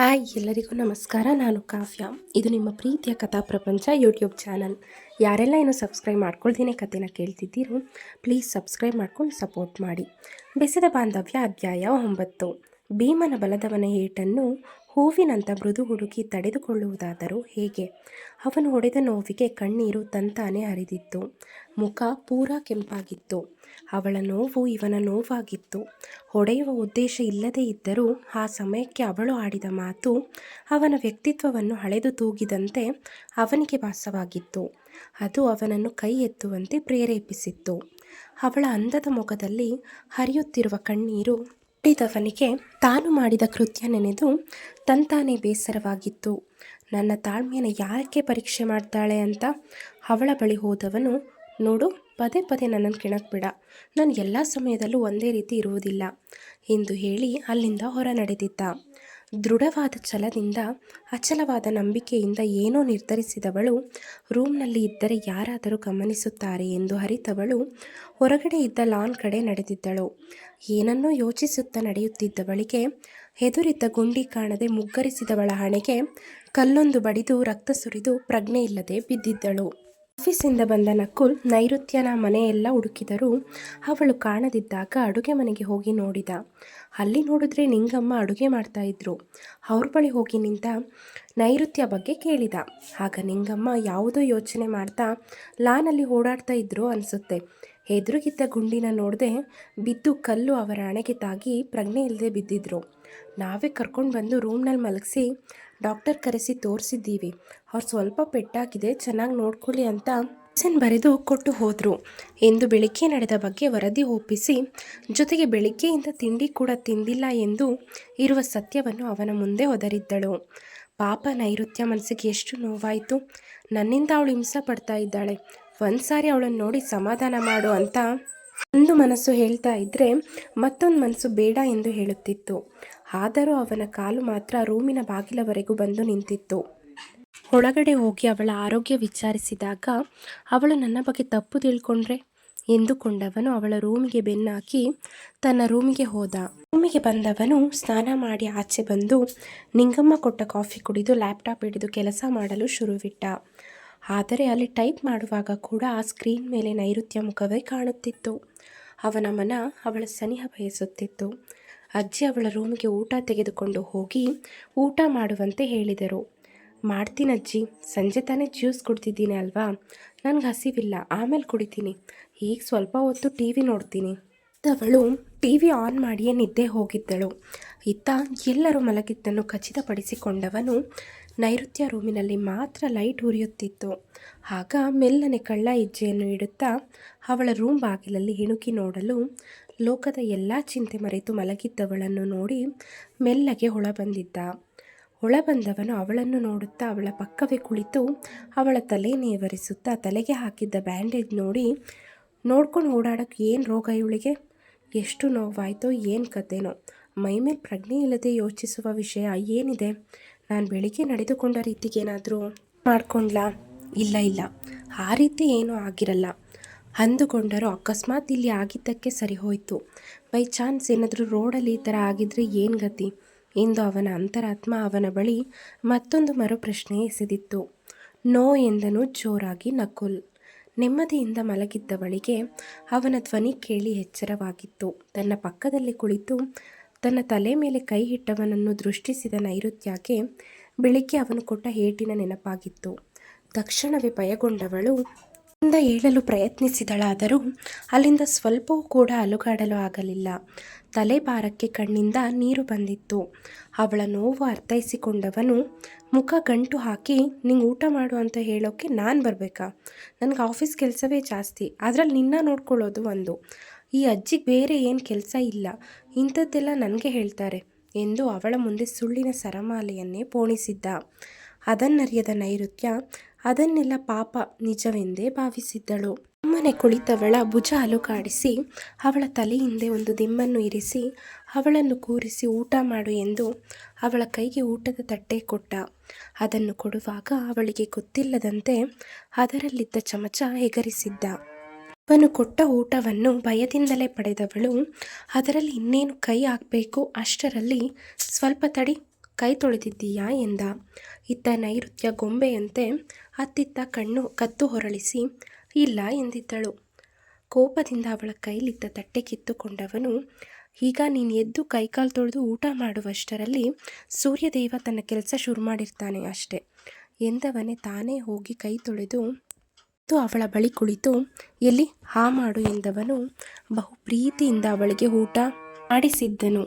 Hi, ಎಲ್ಲರಿಗೂ ನಮಸ್ಕಾರ. ನಾನು ಕಾವ್ಯ. ಇದು ನಿಮ್ಮ ಪ್ರೀತಿಯ ಕಥಾ ಪ್ರಪಂಚ ಯೂಟ್ಯೂಬ್ ಚಾನಲ್. ಯಾರೆಲ್ಲ ಏನು ಸಬ್ಸ್ಕ್ರೈಬ್ ಮಾಡ್ಕೊಳ್ತೀನಿ ಕಥೆನ ಕೇಳ್ತಿದ್ದೀರೋ ಪ್ಲೀಸ್ ಸಬ್ಸ್ಕ್ರೈಬ್ ಮಾಡ್ಕೊಂಡು ಸಪೋರ್ಟ್ ಮಾಡಿ. ಬೆಸೆದ ಬಾಂಧವ್ಯ ಅಧ್ಯಾಯ ಒಂಬತ್ತು. ಭೀಮನ ಬಲದವನ ಏಟನ್ನು ಹೂವಿನಂಥ ಮೃದು ಹುಡುಗಿ ತಡೆದುಕೊಳ್ಳುವುದಾದರೂ ಹೇಗೆ? ಅವನು ಹೊಡೆದ ನೋವಿಗೆ ಕಣ್ಣೀರು ತಂತಾನೆ ಹರಿದಿತ್ತು. ಮುಖ ಪೂರಾ ಕೆಂಪಾಗಿತ್ತು. ಅವಳ ನೋವು ಇವನ ನೋವಾಗಿತ್ತು. ಹೊಡೆಯುವ ಉದ್ದೇಶ ಇಲ್ಲದೇ ಇದ್ದರೂ ಆ ಸಮಯಕ್ಕೆ ಅವಳು ಆಡಿದ ಮಾತು ಅವನ ವ್ಯಕ್ತಿತ್ವವನ್ನು ಹಳೆದು ತೂಗಿದಂತೆ ಅವನಿಗೆ ಭಾಸವಾಗಿತ್ತು. ಅದು ಅವನನ್ನು ಕೈ ಎತ್ತುವಂತೆ ಪ್ರೇರೇಪಿಸಿತ್ತು. ಅವಳ ಅಂದದ ಮುಖದಲ್ಲಿ ಹರಿಯುತ್ತಿರುವ ಕಣ್ಣೀರು ಹುಟ್ಟಿದವನಿಗೆ ತಾನು ಮಾಡಿದ ಕೃತ್ಯ ನೆನೆದು ತಂತಾನೇ ಬೇಸರವಾಗಿತ್ತು. ನನ್ನ ತಾಳ್ಮೆಯನ್ನು ಯಾಕೆ ಪರೀಕ್ಷೆ ಮಾಡ್ತಾಳೆ ಅಂತ ಅವಳ ಬಳಿ ಹೋದವನು, ನೋಡು, ಪದೇ ಪದೇ ನನ್ನನ್ನು ಕೆಣಕ್ಬೇಡ. ನಾನು ಎಲ್ಲ ಸಮಯದಲ್ಲೂ ಒಂದೇ ರೀತಿ ಇರುವುದಿಲ್ಲ ಎಂದು ಹೇಳಿ ಅಲ್ಲಿಂದ ಹೊರ ನಡೆದಿದ್ದ ದೃಢವಾದ ಛಲದಿಂದ, ಅಚಲವಾದ ನಂಬಿಕೆಯಿಂದ ಏನೋ ನಿರ್ಧರಿಸಿದವಳು, ರೂಮ್ನಲ್ಲಿ ಇದ್ದರೆ ಯಾರಾದರೂ ಗಮನಿಸುತ್ತಾರೆ ಎಂದು ಅರಿತವಳು, ಹೊರಗಡೆ ಇದ್ದ ಲಾನ್ ಕಡೆ ನಡೆದಿದ್ದಳು. ಏನನ್ನೋ ಯೋಚಿಸುತ್ತಾ ನಡೆಯುತ್ತಿದ್ದವಳಿಗೆ, ಎದುರಿದ್ದ ಗುಂಡಿ ಕಾಣದೆ ಮುಗ್ಗರಿಸಿದವಳ ಹಣೆಗೆ ಕಲ್ಲೊಂದು ಬಡಿದು ರಕ್ತ ಸುರಿದು ಪ್ರಜ್ಞೆ ಇಲ್ಲದೆ ಬಿದ್ದಿದ್ದಳು. ಆಫೀಸಿಂದ ಬಂದ ನಕುಲ್ ನೈಋತ್ಯನ ಮನೆಯೆಲ್ಲ ಹುಡುಕಿದರೂ ಅವಳು ಕಾಣದಿದ್ದಾಗ ಅಡುಗೆ ಮನೆಗೆ ಹೋಗಿ ನೋಡಿದ. ಅಲ್ಲಿ ನೋಡಿದ್ರೆ ನಿಂಗಮ್ಮ ಅಡುಗೆ ಮಾಡ್ತಾ ಇದ್ರು. ಅವ್ರ ಬಳಿ ಹೋಗಿ ನಿಂತ ನೈಋತ್ಯ ಬಗ್ಗೆ ಕೇಳಿದ. ಆಗ ನಿಂಗಮ್ಮ ಯಾವುದೋ ಯೋಚನೆ ಮಾಡ್ತಾ ಲಾನಲ್ಲಿ ಓಡಾಡ್ತಾ ಇದ್ರು ಅನಿಸುತ್ತೆ. ಎದುರುಗಿದ್ದ ಗುಂಡಿನ ನೋಡದೆ ಬಿದ್ದು ಕಲ್ಲು ಅವರ ಅಣೆಗೆ ತಾಗಿ ಪ್ರಜ್ಞೆ ಇಲ್ಲದೆ ಬಿದ್ದಿದ್ರು. ನಾವೇ ಕರ್ಕೊಂಡು ಬಂದು ರೂಮ್ನಲ್ಲಿ ಮಲಗಿಸಿ ಡಾಕ್ಟರ್ ಕರೆಸಿ ತೋರಿಸಿದ್ದೀವಿ. ಅವ್ರು ಸ್ವಲ್ಪ ಪೆಟ್ಟಾಗಿದೆ, ಚೆನ್ನಾಗಿ ನೋಡ್ಕೊಳ್ಳಿ ಅಂತ ಮೆಡಿಸಿನ್ ಬರೆದು ಕೊಟ್ಟು ಹೋದರು. ಎಂದು ಬೆಳಿಗ್ಗೆ ನಡೆದ ಬಗ್ಗೆ ವರದಿ ಒಪ್ಪಿಸಿ, ಜೊತೆಗೆ ಬೆಳಿಗ್ಗೆಯಿಂದ ತಿಂಡಿ ಕೂಡ ತಿಂದಿಲ್ಲ ಎಂದು ಇರುವ ಸತ್ಯವನ್ನು ಅವನ ಮುಂದೆ ಒದರಿದ್ದಳು. ಪಾಪ ನೈಋತ್ಯ ಮನಸ್ಸಿಗೆ ಎಷ್ಟು ನೋವಾಯಿತು. ನನ್ನಿಂದ ಅವಳು ಹಿಂಸೆ ಪಡ್ತಾ ಇದ್ದಾಳೆ. ಒಂದು ಸಾರಿ ಅವಳನ್ನು ನೋಡಿ ಸಮಾಧಾನ ಮಾಡು ಅಂತ ಒಂದು ಮನಸ್ಸು ಹೇಳ್ತಾ ಇದ್ದರೆ ಮತ್ತೊಂದು ಮನಸ್ಸು ಬೇಡ ಎಂದು ಹೇಳುತ್ತಿತ್ತು. ಆದರೂ ಅವನ ಕಾಲು ಮಾತ್ರ ರೂಮಿನ ಬಾಗಿಲವರೆಗೂ ಬಂದು ನಿಂತಿತ್ತು. ಒಳಗಡೆ ಹೋಗಿ ಅವಳ ಆರೋಗ್ಯ ವಿಚಾರಿಸಿದಾಗ ಅವಳು ನನ್ನ ಬಗ್ಗೆ ತಪ್ಪು ತಿಳ್ಕೊಂಡ್ರೆ? ಎಂದುಕೊಂಡವನು ಅವಳ ರೂಮಿಗೆ ಬೆನ್ನಾಕಿ ತನ್ನ ರೂಮಿಗೆ ಹೋದ. ರೂಮಿಗೆ ಬಂದವನು ಸ್ನಾನ ಮಾಡಿ ಆಚೆ ಬಂದು ನಿಂಗಮ್ಮ ಕೊಟ್ಟ ಕಾಫಿ ಕುಡಿದು ಲ್ಯಾಪ್ಟಾಪ್ ಹಿಡಿದು ಕೆಲಸ ಮಾಡಲು ಶುರುವಿಟ್ಟ. ಆದರೆ ಅಲ್ಲಿ ಟೈಪ್ ಮಾಡುವಾಗ ಕೂಡ ಆ ಸ್ಕ್ರೀನ್ ಮೇಲೆ ನೈಋತ್ಯ ಮುಖವೇ ಕಾಣುತ್ತಿತ್ತು. ಅವನ ಮನ ಅವಳ ಸನಿಹ ಬಯಸುತ್ತಿತ್ತು. ಅಜ್ಜಿ ಅವಳ ರೂಮಿಗೆ ಊಟ ತೆಗೆದುಕೊಂಡು ಹೋಗಿ ಊಟ ಮಾಡುವಂತೆ ಹೇಳಿದರು. ಮಾಡ್ತೀನಜ್ಜಿ ಸಂಜೆ ತಾನೇ ಜ್ಯೂಸ್ ಕುಡ್ತಿದ್ದೀನಿ ಅಲ್ವಾ? ನನಗೆ ಹಸಿವಿಲ್ಲ, ಆಮೇಲೆ ಕುಡಿತೀನಿ. ಈಗ ಸ್ವಲ್ಪ ಹೊತ್ತು ಟಿ ವಿ ನೋಡ್ತೀನಿ. ಅವಳು ಟಿ ವಿ ಆನ್ ಮಾಡಿಯೇ ನಿದ್ದೆ ಹೋಗಿದ್ದಳು. ಇತ್ತ ಎಲ್ಲರೂ ಮಲಗಿದ್ದನ್ನು ಖಚಿತಪಡಿಸಿಕೊಂಡವನು ನೈಋತ್ಯ ರೂಮಿನಲ್ಲಿ ಮಾತ್ರ ಲೈಟ್ ಉರಿಯುತ್ತಿತ್ತು. ಆಗ ಮೆಲ್ಲನೆ ಕಳ್ಳ ಹೆಜ್ಜೆಯನ್ನು ಇಡುತ್ತಾ ಅವಳ ರೂಮ್ ಬಾಗಿಲಲ್ಲಿ ಹಿಣುಕಿ ನೋಡಲು ಲೋಕದ ಎಲ್ಲ ಚಿಂತೆ ಮರೆತು ಮಲಗಿದ್ದವಳನ್ನು ನೋಡಿ ಮೆಲ್ಲಗೆ ಹೊಳ ಬಂದಿದ್ದ ಹೊಳ ಬಂದವನು ಅವಳನ್ನು ನೋಡುತ್ತಾ ಅವಳ ಪಕ್ಕವೇ ಕುಳಿತು ಅವಳ ತಲೆ ನೇವರಿಸುತ್ತಾ ತಲೆಗೆ ಹಾಕಿದ್ದ ಬ್ಯಾಂಡೇಜ್ ನೋಡಿ ನೋಡ್ಕೊಂಡು ಓಡಾಡೋಕೆ ಏನು ರೋಗ ಇವಳಿಗೆ? ಎಷ್ಟು ನೋವಾಯಿತೋ, ಏನು ಕತೆನೋ ಮೈಮೇಲೆ ಪ್ರಜ್ಞೆ ಇಲ್ಲದೆ ಯೋಚಿಸುವ ವಿಷಯ ಏನಿದೆ? ನಾನು ಬೆಳಿಗ್ಗೆ ನಡೆದುಕೊಂಡ ರೀತಿಗೇನಾದರೂ ಮಾಡ್ಕೊಂಡ್ಲಾ? ಇಲ್ಲ ಇಲ್ಲ. ಆ ರೀತಿ ಏನೂ ಆಗಿರಲ್ಲ. ಅಂದುಕೊಂಡರೂ ಅಕಸ್ಮಾತ್ ಇಲ್ಲಿ ಆಗಿದ್ದಕ್ಕೆ ಸರಿ ಹೋಯಿತು ಬೈ ಚಾನ್ಸ್ ಏನಾದರೂ ರೋಡಲ್ಲಿ ಈ ಥರ ಆಗಿದ್ರೆ ಏನು ಗತಿ? ಎಂದು ಅವನ ಅಂತರಾತ್ಮ ಅವನ ಬಳಿ ಮತ್ತೊಂದು ಮರು ಪ್ರಶ್ನೆ ಎಸೆದಿತ್ತು. ನೋ ಎಂದನು ಜೋರಾಗಿ ನಕುಲ್. ನೆಮ್ಮದಿಯಿಂದ ಮಲಗಿದ್ದವಳಿಗೆ ಅವನ ಧ್ವನಿ ಕೇಳಿ ಎಚ್ಚರವಾಗಿತ್ತು. ತನ್ನ ಪಕ್ಕದಲ್ಲಿ ಕುಳಿತು ತನ್ನ ತಲೆ ಮೇಲೆ ಕೈ ಇಟ್ಟವನನ್ನು ದೃಷ್ಟಿಸಿದ ನೈಋತ್ಯಕ್ಕೆ ಬೆಳಿಗ್ಗೆ ಅವನು ಕೊಟ್ಟ ಏಟಿನ ನೆನಪಾಗಿತ್ತು. ತಕ್ಷಣವೇ ಭಯಗೊಂಡವಳು, ಇಂದ ಏಳಲು ಪ್ರಯತ್ನಿಸಿದಳಾದರೂ ಅಲ್ಲಿಂದ ಸ್ವಲ್ಪವೂ ಕೂಡ ಅಲುಗಾಡಲು ಆಗಲಿಲ್ಲ. ತಲೆ ಭಾರಕ್ಕೆ ಕಣ್ಣಿಂದ ನೀರು ಬಂದಿತ್ತು. ಅವಳ ನೋವು ಅರ್ಥೈಸಿಕೊಂಡವನು, ಮುಖ ಗಂಟು ಹಾಕಿ ನಿಂಗೆ ಊಟ ಮಾಡು ಅಂತ ಹೇಳೋಕ್ಕೆ ನಾನು ಬರಬೇಕಾ? ನನಗೆ ಆಫೀಸ್ ಕೆಲಸವೇ ಜಾಸ್ತಿ, ಅದರಲ್ಲಿ ನಿನ್ನ ನೋಡ್ಕೊಳ್ಳೋದು ಒಂದು. ಈ ಅಜ್ಜಿಗೆ ಬೇರೆ ಏನು ಕೆಲಸ ಇಲ್ಲ. ಇಂಥದ್ದೆಲ್ಲ ನನಗೆ ಹೇಳ್ತಾರೆ ಎಂದು ಅವಳ ಮುಂದೆ ಸುಳ್ಳಿನ ಸರಮಾಲೆಯನ್ನೇ ಪೋಣಿಸಿದ್ದ. ಅದನ್ನರಿಯದ ನೈಋತ್ಯ ಅದನ್ನೆಲ್ಲ ಪಾಪ ನಿಜವೆಂದೇ ಭಾವಿಸಿದ್ದಳು. ಸುಮ್ಮನೆ ಕುಳಿತವಳ ಭುಜ ಅಲುಕಾಡಿಸಿ ಅವಳ ತಲೆ ಹಿಂದೆ ಒಂದು ದಿಮ್ಮನ್ನು ಇರಿಸಿ, ಅವಳನ್ನು ಕೂರಿಸಿ ಊಟ ಮಾಡು ಎಂದು ಅವಳ ಕೈಗೆ ಊಟದ ತಟ್ಟೆ ಕೊಟ್ಟ. ಅದನ್ನು ಕೊಡುವಾಗ ಅವಳಿಗೆ ಗೊತ್ತಿಲ್ಲದಂತೆ ಅದರಲ್ಲಿದ್ದ ಚಮಚ ಎಗರಿಸಿದ್ದ ಅವನು ಕೊಟ್ಟ ಊಟವನ್ನು ಭಯದಿಂದಲೇ ಪಡೆದವಳು, ಅದರಲ್ಲಿ ಇನ್ನೇನು ಕೈ ಹಾಕಬೇಕು, ಅಷ್ಟರಲ್ಲಿ ಸ್ವಲ್ಪ ತಡಿ, ಕೈ ತೊಳೆದಿದ್ದೀಯಾ ಎಂದ. ಇತ್ತ ನೈಋತ್ಯ ಗೊಂಬೆಯಂತೆ ಅತ್ತಿತ್ತ ಕಣ್ಣು ಕತ್ತು ಹೊರಳಿಸಿ ಇಲ್ಲ ಎಂದಿದ್ದಳು. ಕೋಪದಿಂದ ಅವಳ ಕೈಲಿದ್ದ ತಟ್ಟೆ ಕಿತ್ತುಕೊಂಡವನು, ಈಗ ನೀನು ಎದ್ದು ಕೈಕಾಲು ತೊಳೆದು ಊಟ ಮಾಡುವಷ್ಟರಲ್ಲಿ ಸೂರ್ಯದೇವ ತನ್ನ ಕೆಲಸ ಶುರು ಮಾಡಿರ್ತಾನೆ ಅಷ್ಟೆ. ಎಂದವನೇ ತಾನೇ ಹೋಗಿ ಕೈ ತೊಳೆದು ಅವಳ ಬಳಿ ಕುಳಿತು, ಎಲ್ಲಿ? ಹಾ ಮಾಡು ಎಂದವನು ಬಹು ಪ್ರೀತಿಯಿಂದ ಅವಳಿಗೆ ಊಟ ಮಾಡಿಸಿದ್ದನು